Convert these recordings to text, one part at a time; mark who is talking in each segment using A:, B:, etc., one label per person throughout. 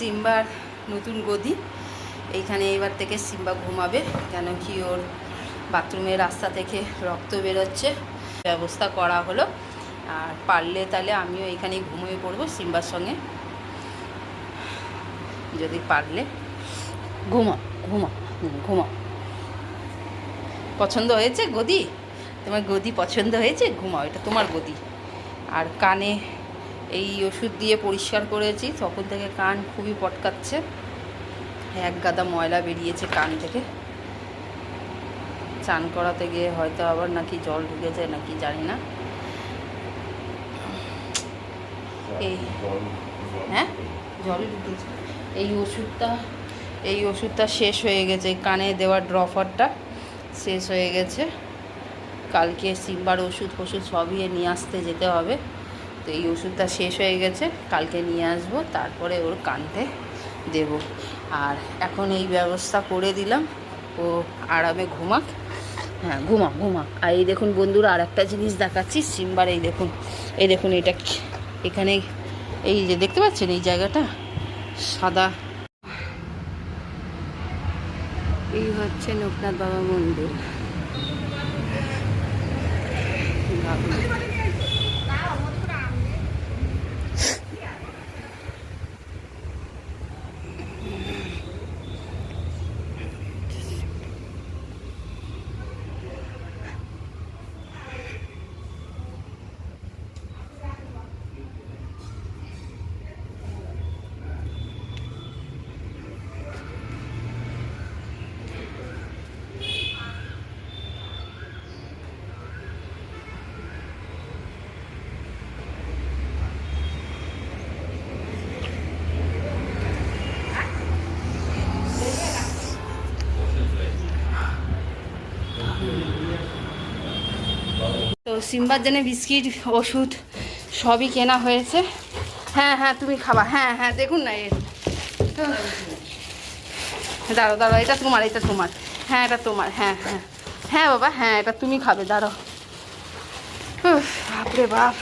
A: সিম্বার নতুন গদি। এইখানে এবার থেকে সিম্বা ঘুমাবে, কেন কি ওর বাথরুমের রাস্তা থেকে রক্ত বেরোচ্ছে। ব্যবস্থা করা হলো, আর পারলে তাহলে আমিও এখানেই ঘুমিয়ে পড়ব সিম্বার সঙ্গে। যদি পারলে। ঘুমা ঘুমা ঘুমা। পছন্দ হয়েছে গদি? তোমার গদি পছন্দ হয়েছে? ঘুমাও, এটা তোমার গদি। আর কানে এই ওষুধ দিয়ে পরিষ্কার করেছি। তখন থেকে কান খুবই পটকাচ্ছে। এক গাদা ময়লা বেরিয়েছে কান থেকে। চান করাতে গিয়ে হয়তো আবার নাকি জল ঢুকেছে নাকি জানি না। এই হ্যাঁ? জল ঢুকেছে। এই ওষুধটা এই ওষুধটা শেষ হয়ে গেছে। কানে দেওয়ার ড্রপারটা শেষ হয়ে গেছে। কালকে সিম্বার ওষুধ ফষুধ সবই নিয়ে আসতে যেতে হবে। তো এই ওষুধটা শেষ হয়ে গেছে, কালকে নিয়ে আসব, তারপরে ওর কানতে দেব। আর এখন এই ব্যবস্থা করে দিলাম, ও আরামে ঘুমাক। হ্যাঁ ঘুমা ঘুমা আর এই দেখুন বন্ধুরা আর একটা জিনিস দেখাচ্ছি, সিম্বার, এই দেখুন। এই দেখুন, এটা এখানে এই যে, দেখতে পাচ্ছেন এই জায়গাটা? সাদা। এই হচ্ছে লোকনাথ বাবা মন্দির দারুণ। তো সিম্বার জন্য বিস্কিট, ওষুধ সবই কেনা হয়েছে। হ্যাঁ হ্যাঁ তুমি খাবা। হ্যাঁ হ্যাঁ দেখুন না এর দাঁড়ো দাঁড়ো এটা তোমার এটা তোমার। হ্যাঁ এটা তোমার হ্যাঁ হ্যাঁ। হ্যাঁ বাবা হ্যাঁ এটা তুমি খাবে দাঁড়ো বাপরে বাপ।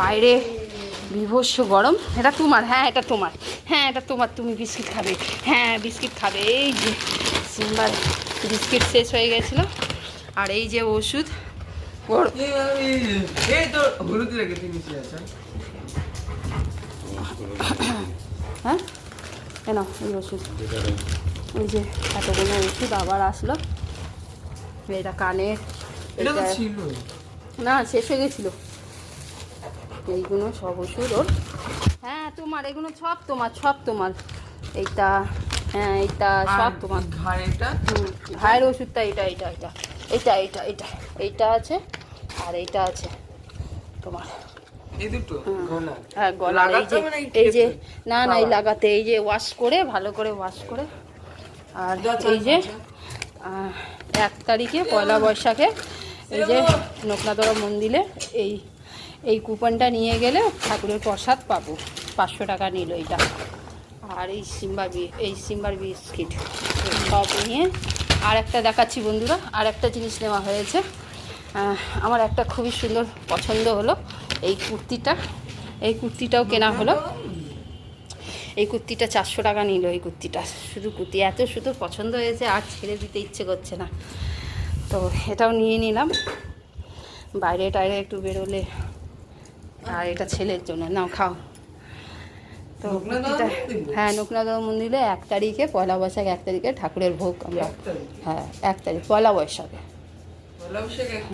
A: বাইরে বিভৎস গরম। এটা তোমার হ্যাঁ এটা তোমার। হ্যাঁ এটা তোমার, তুমি বিস্কিট খাবে। হ্যাঁ বিস্কিট খাবে। এই যে সিম্বার বিস্কিট শেষ হয়ে গেছিল। আর এই যে ওষুধ ওর
B: এই তো হলুদ রেখে তুমি আছে
A: হ্যাঁ? কেন এই ওষুধ ওই যে এতগুলো ওষুধ আবার আসলো। এটা কানে না শেষ হয়ে গেছিল। এইগুলো সব ওষুধ ওর। হ্যাঁ তোমার এগুলো সব তোমার সব তোমার। এইটা হ্যাঁ এইটা সব তোমার।
B: ঘাড়েটা
A: ওষুধটা এটা এটা এটা। এটা এটা এটা এইটা আছে আর এইটা আছে তোমার।
B: দুটো? গলা।
A: হ্যাঁ এই যে এই যে না না এই। লাগাতে এই যে ওয়াশ করে ভালো করে ওয়াশ করে। আর এই যে। এক তারিখে পয়লা বৈশাখে এই যে মন্দিরে এই এই কুপনটা নিয়ে গেলে ঠাকুরের প্রসাদ পাবো। পাঁচশো টাকা নিল এইটা আর এই সিম্বার বি এই সিম্বার বিস্কিট সব নিয়ে আর একটা দেখাচ্ছি বন্ধুরা আর একটা জিনিস নেওয়া হয়েছে। আমার একটা খুবই সুন্দর পছন্দ হলো এই কুর্তিটা। এই কুর্তিটাও কেনা হলো। এই কুর্তিটা চারশো টাকা নিল এই কুর্তিটা, শুধু কুর্তি। এত শুধু পছন্দ হয়েছে, আর ছেড়ে দিতে ইচ্ছে করছে না। তো এটাও নিয়ে নিলাম। বাইরে টাইরে একটু বেরোলে, আর এটা ছেলের জন্য। নাও, খাও। তো? হ্যাঁ লোকনাথ মন্দিরে এক তারিখে পয়লা বৈশাখ এক তারিখে ঠাকুরের ভোগ আমরা হ্যাঁ এক তারিখ পয়লা বৈশাখে।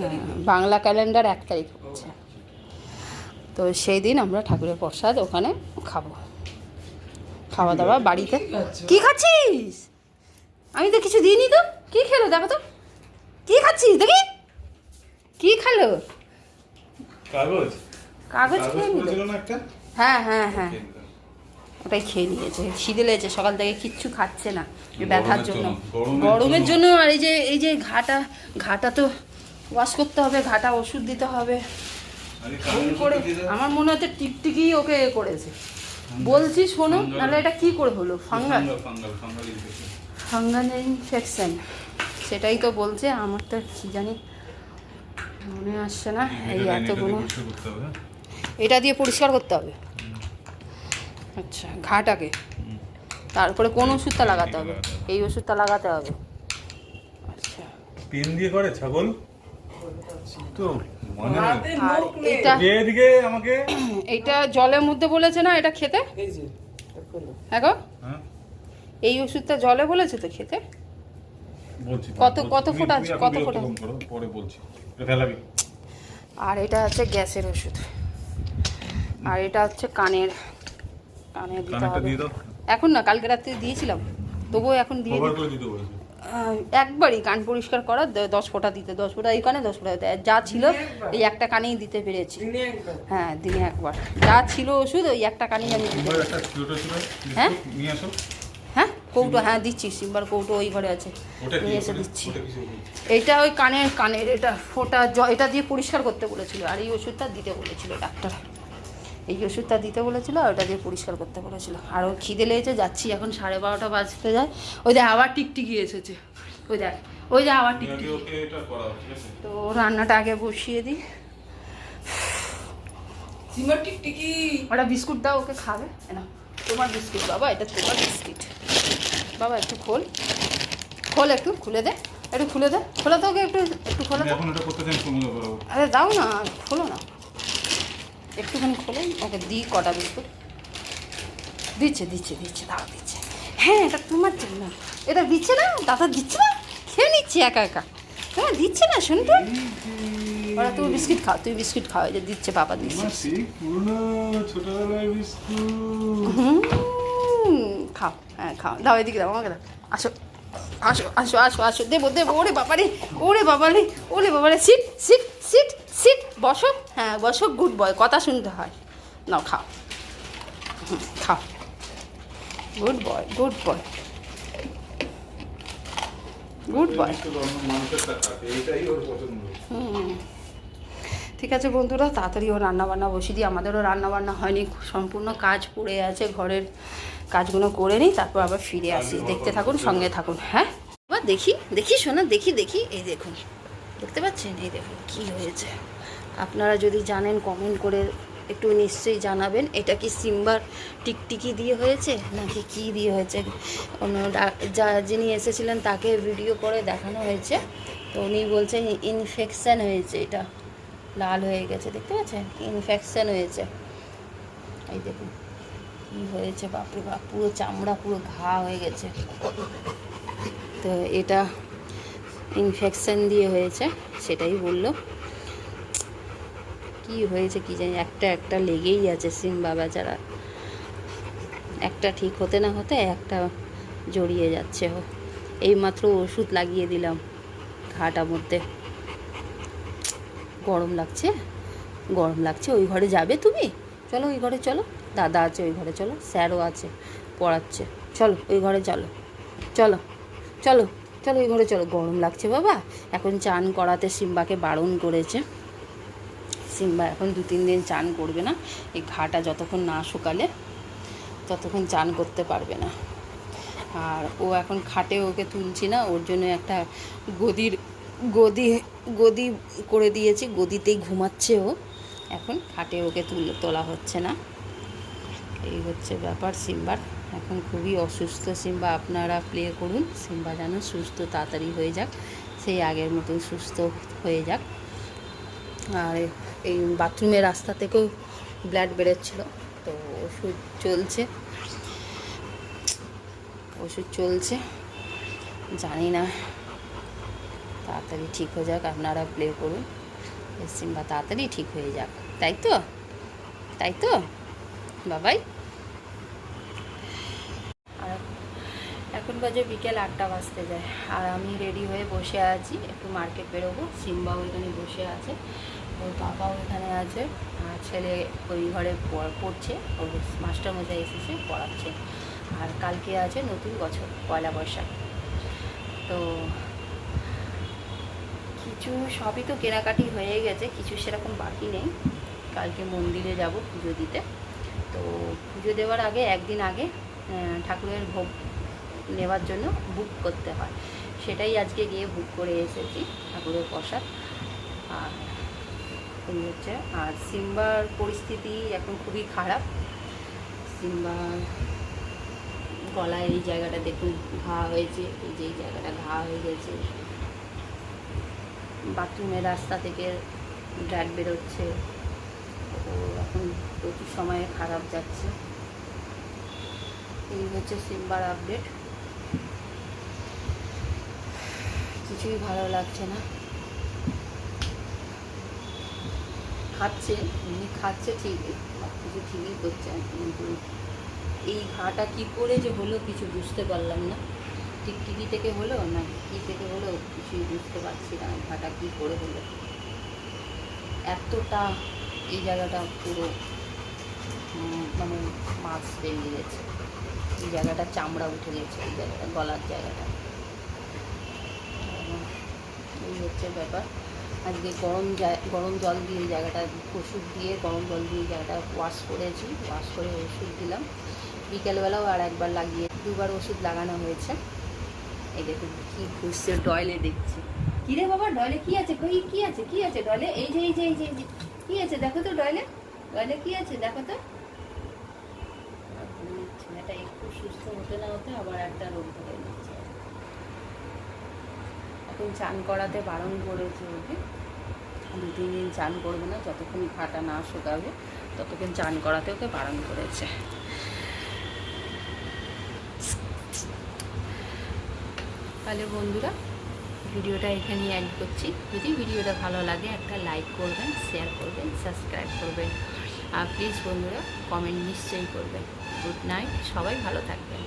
B: তারিখ?
A: বাংলা ক্যালেন্ডার এক তারিখ হচ্ছে। তো সেই দিন আমরা ঠাকুরের প্রসাদ ওখানে খাব। খাওয়া দাওয়া বাড়িতে? কি খাচ্ছিস? আমি তো কিছু দিইনি তো। কি খেলো? দেখো তো। কি খাচ্ছিস? দেখি। কি খেলো?
C: কাগজ।
A: কাগজ খেয়ে হ্যাঁ হ্যাঁ হ্যাঁ। ওটাই খেয়ে নিয়েছে। খিদে লেগেছে সকাল থেকে কিচ্ছু খাচ্ছে না ব্যথার জন্য
C: গরমের জন্য।
A: আর এই যে এই যে ঘাটা ঘাটা তো ওয়াশ করতে হবে ঘাটা ওষুধ দিতে হবে। করে আমার মনে হচ্ছে টিকটিকি ওকে এ করেছে। বলছি শোনো। নাহলে এটা কি করে হলো? ফাঙ্গাল?
C: ফাঙ্গাল,
A: ইনফেকশন সেটাই তো বলছে আমার তো কি জানি মনে আসছে না। এই
C: এটা- এটা দিয়ে
A: এতগুলো
C: পরিষ্কার করতে হবে, হ্যাঁ?
A: এটা দিয়ে পরিষ্কার করতে হবে। আচ্ছা ঘাটাকে? তারপরে কোন ওষুধটা লাগাতে হবে? এই ওষুধটা লাগাতে হবে। আচ্ছা।
C: পেন দিয়ে করে ছাগল? তো মানে
A: আর এটা
C: এদিকে আমাকে
A: জলের মধ্যে বলেছে না এটা খেতে?
B: এই যে, এখনও।
A: হ্যাঁ। গো? এই ওষুধটা জলে বলেছে তো খেতে? কত- কত ফোঁটা আছে? কত ফোঁটা?
C: পরে বলছি।
A: আর এটা হচ্ছে গ্যাসের ওষুধ। আর এটা হচ্ছে কানের কানে দিতে হবে। এখন না কালকে রাত্রে দিয়েছিলাম। তবুও এখন দিয়ে একবারই কান পরিষ্কার করা দশ ফোঁটা দিতে দশ ফোঁটা এই কানে দশ ফোঁটা যা ছিল এই একটা কানেই দিতে পেরেছি। হ্যাঁ দিনে একবার। যা ছিল ওষুধ ওই একটা কানেই আমি দিতে হ্যাঁ? হ্যাঁ কৌটো হ্যাঁ দিচ্ছি সিম্বার কৌটো ওই ঘরে আছে। নিয়ে এসে দিচ্ছি? এইটা ওই কানের কানের এটা ফোঁটা এটা দিয়ে পরিষ্কার করতে বলেছিল। আর এই ওষুধটা দিতে বলেছিল ডাক্তার। এই ওষুধটা দিতে বলেছিল আর ওটা দিয়ে পরিষ্কার করতে বলেছিল। আর ও খিদে লেগেছে যাচ্ছি এখন সাড়ে বারোটা বাজতে যায়। ওই দেখ আবার টিকটিকি এসেছে। ওই দেখ ওই যে আবার টিকটিকি।
C: ওকে এটা করাও ঠিক আছে?
A: তো রান্নাটা আগে বসিয়ে দিই।
B: টিকটিকি।
A: ওটা বিস্কুট দাও ওকে খাবে। না তোমার বিস্কুট বাবা এটা তোমার বিস্কিট। বাবা একটু খোল। খোল একটু খুলে দে। একটু খুলে দে। খোলা তো ওকে একটু একটু খোলা
C: করো
A: আরে দাও না খোলো না। একটুখানি খোলো ওকে দিই কটা বিস্কুট। দিচ্ছে দিচ্ছে দিচ্ছে দাও দিচ্ছে। হ্যাঁ এটা তোমার জন্য। এটা দিচ্ছে না? দাদা দিচ্ছে না? খেয়ে নিচ্ছে একা একা। তোমার দিচ্ছে না শুনতে ওরা তুমি বিস্কিট খাও তুমি বিস্কিট খাও যে দিচ্ছে বাবা দিচ্ছে। খাও হ্যাঁ খাও। দাও এদিকে দাও আমাকে দাও। আসো আসো আসো আসো আসো। দেবো দেবো ওরে বাবারে ওরে বাবারে ওরে বাবারে। Sit sit sit. বসো। হ্যাঁ বসো গুড বয় কথা শুনতে হয়। নাও খাও। খাও। Good boy good boy good boy হুম। ঠিক আছে বন্ধুরা তাড়াতাড়ি ও রান্নাবান্না বসিয়ে দিই। আমাদেরও রান্নাবান্না হয়নি। সম্পূর্ণ কাজ পড়ে আছে ঘরের কাজগুলো করে নিই তারপর আবার ফিরে আসি। দেখতে থাকুন সঙ্গে থাকুন হ্যাঁ? এবার দেখি দেখি শোনা দেখি দেখি এই দেখুন। দেখতে পাচ্ছেন? এই দেখুন কি হয়েছে? আপনারা যদি জানেন কমেন্ট করে একটু নিশ্চয়ই জানাবেন। এটা কি সিম্বার টিকটিকি দিয়ে হয়েছে? নাকি কি দিয়ে হয়েছে? অন্য যা, যিনি এসেছিলেন তাকে ভিডিও করে দেখানো হয়েছে। তো উনি বলছেন ইনফেকশান হয়েছে। এটা লাল হয়ে গেছে, দেখতে পাচ্ছেন? ইনফেকশান হয়েছে। এই দেখুন, কী হয়েছে? বাপরে বাপ, পুরো চামড়া, পুরো ঘা হয়ে গেছে। তো এটা ইনফেকশান দিয়ে হয়েছে, সেটাই বলল। কি হয়েছে কি জানি, একটা একটা লেগেই আছে সিম্বা বেচারা একটা ঠিক হতে না হতে একটা জড়িয়ে যাচ্ছে ও। এইমাত্র ওষুধ লাগিয়ে দিলাম ঘাটার মধ্যে গরম লাগছে? গরম লাগছে, ওই ঘরে যাবে তুমি? চলো ওই ঘরে চলো। দাদা আছে ওই ঘরে, চলো। স্যারও আছে, পড়াচ্ছে। চলো ওই ঘরে চলো। চলো চলো চলো ওই ঘরে চলো। গরম লাগছে বাবা। এখন চান করাতে সিম্বাকে বারণ করেছে। সিম্বা এখন দু, তিন দিন চান করবে না, এই ঘাটা যতক্ষণ না শুকালে ততক্ষণ চান করতে পারবে না। আর ও এখন খাটে ওকে তুলছি না, ওর জন্য একটা গদির, গদি গদি করে দিয়েছি, গদিতেই ঘুমাচ্ছে ও। এখন খাটে ওকে তুলে, তোলা হচ্ছে না। এই হচ্ছে ব্যাপার, সিম্বার। এখন খুবই অসুস্থ সিম্বা, আপনারা প্লে করুন। সিম্বা যেন সুস্থ, তাড়াতাড়ি হয়ে যাক, সেই আগের মতন সুস্থ হয়ে যাক। আর এই বাথরুমের রাস্তা থেকেও ব্লাড বেরোচ্ছিল, তো ওষুধ চলছে। ওষুধ চলছে, জানি না, তাড়াতাড়ি ঠিক হয়ে যাক, আপনারা প্লে করুন। সিম্বা তাড়াতাড়ি ঠিক হয়ে যাক, তাই তো? তাই তো? বাবাই। আর এখন বাজে বিকেল আটটা বাজতে যায়, আর আমি রেডি হয়ে বসে আছি, একটু মার্কেট বেরোবো, সিম্বাও এখানে বসে আছে। ওর বাবাও এখানে আছে ছেলে ওই ঘরে পড়- পড়ছে, ওর মাস্টারমশাই এসেছে, পড়াচ্ছে। আর কালকে আছে নতুন বছর, পয়লা বৈশাখ। তো কিছু সবই তো কেনাকাটি হয়ে গেছে, কিছু সেরকম বাকি নেই। কালকে মন্দিরে যাব পুজো দিতে। তো পুজো দেওয়ার আগে, একদিন আগে ঠাকুরের ভোগ নেওয়ার জন্য বুক করতে হয়। সেটাই আজকে গিয়ে বুক করে এসেছি, ঠাকুরের প্রসাদ। আর এই হচ্ছে। আর সিম্বার পরিস্থিতি এখন খুবই খারাপ। সিম্বার গলায় এই জায়গাটা দেখুন, ঘা হয়েছে, এই যে এই জায়গাটা ঘা হয়ে গেছে। বাথরুমের রাস্তা থেকে ব্লাড বেরোচ্ছে। ও এখন প্রচুর সময়ে খারাপ যাচ্ছে। এই হচ্ছে সিম্বার আপডেট। কিছুই ভালো লাগছে না। খাচ্ছে এমনি খাচ্ছে ঠিকই কিছু ঠিকই করছে। কিন্তু এই ঘাটা কি করে যে হলো কিছু বুঝতে পারলাম না। টিকটিকি থেকে হলো না কি থেকে হলো কিছুই বুঝতে পারছি না, ঘাটা কি করে হলো। এতটা এই জায়গাটা পুরো মানে মাছ বেরিয়ে গেছে। এই জায়গাটা চামড়া উঠে গেছে, এই জায়গাটা, গলার জায়গাটা। এই হচ্ছে ব্যাপার। আজকে গরম গরম জল দিয়ে জায়গাটা, ওষুধ দিয়ে গরম জল দিয়ে জায়গাটা ওয়াশ করেছি ওয়াশ করে ওষুধ দিলাম। বিকেলবেলাও আর একবার লাগিয়ে, দুবার ওষুধ লাগানো হয়েছে। এই দেখুন, কি ঘুরছে ডয়লে দেখছি। কি রে বাবা ডয়লে কি আছে? কই, কি আছে? কি আছে ডয়লে এই যে এই যে এই যে এই যে, কি আছে? দেখো তো ডয়লে ডয়লে কি আছে? দেখো তো। ছেলেটা একটু সুস্থ হতে না হতে আবার একটা রোগ ধরে এখন চান করাতে বারণ করেছে ওকে, দু, তিন দিন চান করবে না, যতক্ষণ ঘাটা না শুকাবে, ততক্ষণ চান করাতে ওকে বারণ করেছে। তাহলে বন্ধুরা, ভিডিওটা এখানেই অ্যাড করছি। যদি ভিডিওটা ভালো লাগে, একটা লাইক করবেন শেয়ার করবেন সাবস্ক্রাইব করবেন। আর প্লিজ বন্ধুরা কমেন্ট নিশ্চয়ই করবেন। গুড নাইট সবাই ভালো থাকবেন।